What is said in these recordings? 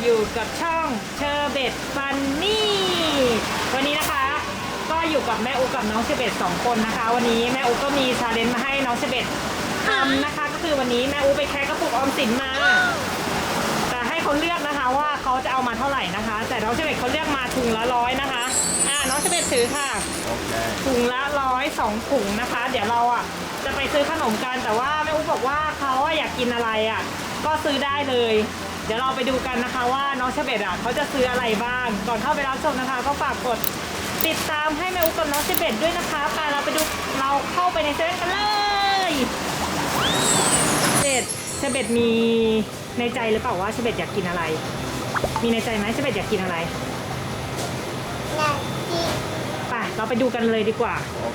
อยู่กับช่องเชอร์เบตฟันนี่วันนี้นะคะ ก็อยู่กับแม่อุกับน้องเชอร์เบตสองคนนะคะ วันนี้แม่อุก็มีชาเลนจ์มาให้น้องเชอร์เบตทำนะคะ ก็คือวันนี้แม่อุไปแค่กระปุกออมสินมา แต่ให้เขาเลือกนะคะว่าเขาจะเอามาเท่าไหร่นะคะ แต่น้องเชอร์เบตเขาเลือกมาถุงละร้อยนะคะอ่าน้องเชอร์เบตถือค่ะถุงละร้อยสองถุงนะคะ เดี๋ยวเราอะจะไปซื้อขนมกันแต่ว่าแม่อุบอกว่าเขาอยากกินอะไรอะ ก็ซื้อได้เลย เดี๋ยวเราไปดูกันนะคะว่าน้องเชเบตอะเขาจะซื้ออะไรบ้าง ก่อนเข้าไปรับชมนะคะ ก็ฝากกดติดตามให้แม่อุ๊บกับน้องเชเบตด้วยนะคะไปเราไปดูเราเข้าไปในเซเว่นกันเลยเชเบตเชเบตมีในใจหรือเปล่าว่าเชเบตอยากกินอะไร มีในใจไหมเชเบตอยากกินอะไรอยากกินไปเราไปดูกันเลยดีกว่า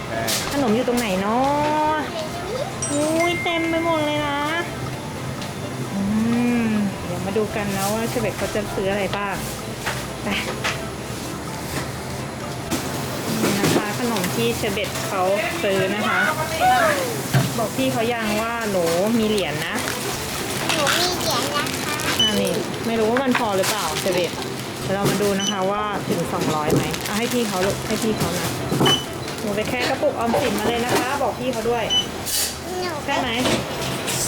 Okay. ขนมอยู่ตรงไหนเนาะอุ้ยเต็มไปหมดเลยนะ มาดูกันนะว่าเชเบตเขาจะซื้ออะไรบ้างไปนี่นะคะขนมที่เชเบตเขาซื้อนะคะ บอกพี่เขายังว่าหนูมีเหรียญนะหนูมีเหรียญนะคะอันนี้ไม่รู้ว่ามันพอหรือเปล่าเชเบตเดี๋ยวเรามาดูนะคะว่าถึง 200ไหมเอาให้พี่เขาลูกให้พี่เขานะหนูไปแค่กระปุกออมสินมาเลยนะคะ บอกพี่เขาด้วยหนูได้ไหม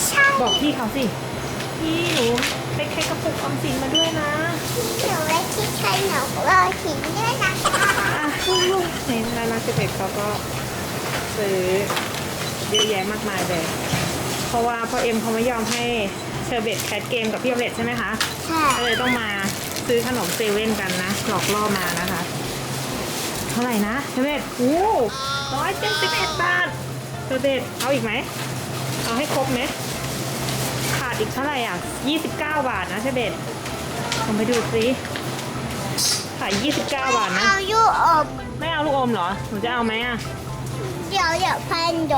ใช่บอกพี่เขาสิ พี่หนู ไปแค่กระปุกออมสินมาด้วยนะหนูไว้ที่ใช้หนูรอหินด้วยนะคะอะในร้านมาร์เก็ตเขาก็ซื้อเยอะแยะมากมายเลย เพราะว่าพ่อเอ็มเขาไม่ยอมให้เชอร์เบตแคทเกมกับพี่ออมเล็ตใช่ไหมคะค่ะก็เลยต้องมาซื้อขนมเซเว่นกันนะหลอกล่อมานะคะ เท่าไหร่นะเชอร์เบตโอ้ร้อยเจ็ดสิบเอ็ดบาทเชอร์เบตเอาอีกไหมเอาให้ครบไหมขาด อีกเท่าไหร่อะ 29 บาทนะเชอร์เบตลองไปดูสิขาย29 บาทนะ เอายูอบไม่เอาลูกอมเหรอ หนูจะเอาไหมอะ เดี๋ยวเดี๋ยวพันโด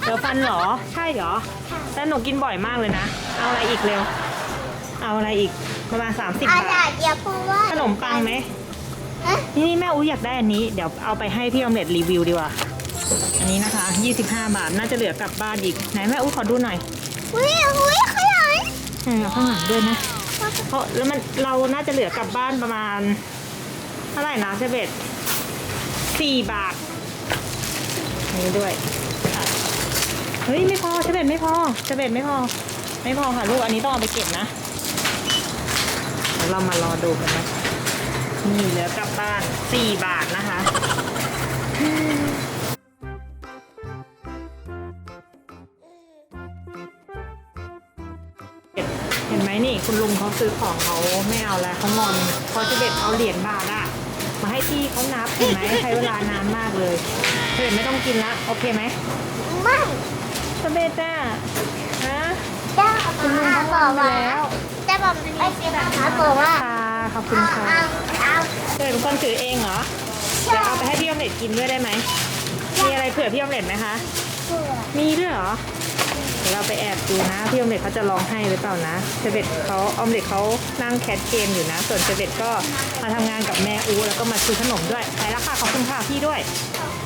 เดี๋ยวฟันเหรอ ใช่เหรอ แต่หนูกินบ่อยมากเลยนะ เอาอะไรอีกเร็ว เอาอะไรอีก ประมาณ 30อะบาไรทเดี๋ยวเพราะว่าขนมปังไหม ฮะนี่นี่แม่อุ้ยอยากได้อันนี้ เดี๋ยวเอาไปให้พี่ออมเล็ตรีวิวดีกว่า อันนี้นะคะ 25 บาท น่าจะเหลือกลับบ้านอีก ไหนแม่อุ้ยขอดูหน่อย อุ้ยอุ้ยขยัน เออข้างหลังด้วยนะเพราะแล้วมันเราน่าจะเหลือกลับบ้านประมาณเท่าไหร่นะเชเบตสี่บาทนี่ด้วยเฮ้ยไม่พอเชเบตไม่พอเชเบตไม่พอ ไม่พอค่ะลูกอันนี้ต้องเอาไปเก็บนะเดี๋ยวเรามารอดูกันนะนี่เหลือกลับบ้านสี่บาทนะคะ ห็นไหมนี่คุณลุงเขาซื้อของเขาไม่เอาแล้วเขางอนเพอเชเบตเอาเหรียญบาทอะมาให้พี่เขานับเห็นไหมใช้เวลานานมากเลยเชเบตไม่ต้องกินละโอเคไหมไม่เชเบตอะฮะได้คุณลุงมาเขาบงออกนไปว่าแล้วได้บอกไม่ใช่นะคะบอกว่าค่ะขอบคุณเอาค่ะเอาเอาเธอเป็นคนถือเองเหรอใช่เดี๋ยวเอาไปให้พี่ออมเล็ตกินด้วยได้ไหมมีอะไรเผื่อพี่ออมเล็ตไหมคะเผื่อมีด้วยเหรอ เดี๋ยวเราไปแอบดูนะพี่ออมเล็ตเขาจะร้องให้หรือเปล่านะเชเบตเขาออมเล็ตเขานั่งแคทเกมอยู่นะ ส่วนเชเบตก็มาทำงานกับแม่อูแล้วก็มาซื้อขนมด้วยไปแล้วค่ะขอบคุณค่ะพี่ด้วย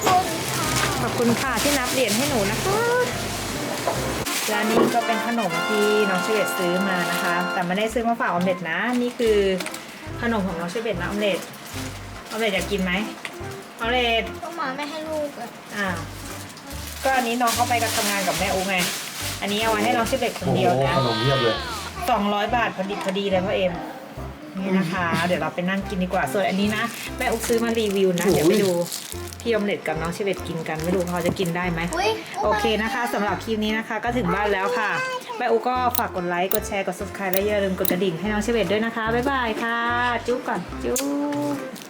คุณค่ะขอบคุณค่ะที่นับเหรียญให้หนูนะคะและนี่ก็เป็นขนมที่น้องเชเบตซื้อมานะคะ แต่ไม่ได้ซื้อมาฝากออมเล็ตนะ นี่คือขนมของน้องเชเบตนะออมเล็ตออมเล็ตอยากกินไหมออมเล็ตก็มาไม่ให้ลูกอะอ่าว ก็อันนี้น้องเขาไปกับทำงานกับแม่อูไง อันนี้เอาไว้ให้น้องเชเบตคนโอ้โหเดียวนะขนมเพียบเลยสองร้อยบาทพอดีพอดีเลยพ่อเอ็มนี่นะคะ เดี๋ยวเราไปนั่งกินดีกว่า ส่วนอันนี้นะ แม่อุ๊กซื้อมารีวิวนะ เดี๋ยวไปดูพี่อมเล็ตกับน้องเชเบตกินกันไม่รู้พอจะกินได้ไหมอุ้ยโอเคนะคะสำหรับคลิปนี้นะคะ ก็ถึงบ้านแล้วค่ะ แม่อูก็ฝากกดไลค์กดแชร์กด subscribe และอย่าลืมกดกระดิ่งให้น้องเชเบตด้วยนะคะบ๊ายบายค่ะ จุ๊บก่อนจุ๊บ